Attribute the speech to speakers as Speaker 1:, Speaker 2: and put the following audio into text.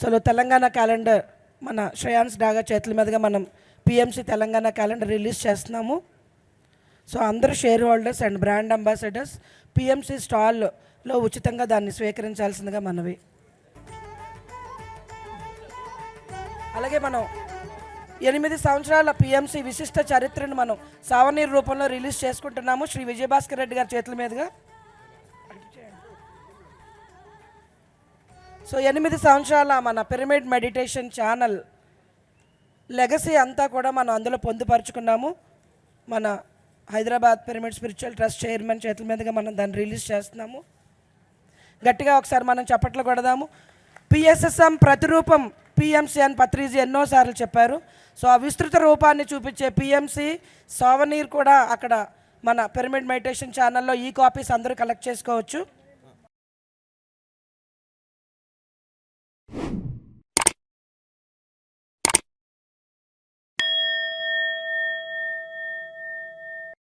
Speaker 1: So Telangana calendar మన శ్రేయాన్స్ డాగా చేతుల మీదుగా మనం పిఎంసి తెలంగాణ క్యాలెండర్ రిలీజ్ చేస్తున్నాము. సో అందరూ share holders and brand ambassadors PMC స్టాల్లో ఉచితంగా దాన్ని స్వీకరించాల్సిందిగా మనవి. అలాగే మనం ఎనిమిది సంవత్సరాల పిఎంసి విశిష్ట చరిత్రను మనం సావనీర్ రూపంలో రిలీజ్ చేసుకుంటున్నాము. శ్రీ విజయభాస్కర్ రెడ్డి గారి చేతుల మీదుగా. సో ఎనిమిది సంవత్సరాల మన పిరమిడ్ మెడిటేషన్ ఛానల్ లెగసీ అంతా కూడా మనం అందులో పొందుపరుచుకున్నాము. మన Hyderabad pyramid spiritual trust chairman చేతుల మీదుగా మనం దాన్ని రిలీజ్ చేస్తున్నాము. గట్టిగా ఒకసారి మనం చప్పట్లు కొడదాము. పిఎస్ఎస్ఎం ప్రతిరూపం పిఎంసి అని పత్రిజీ ఎన్నోసార్లు చెప్పారు. సో ఆ విస్తృత రూపాన్ని చూపించే పిఎంసి సోవనీర్ కూడా అక్కడ మన పిరమిడ్ మెడిటేషన్ ఛానల్లో ఈ కాపీస్ అందరూ కలెక్ట్ చేసుకోవచ్చు.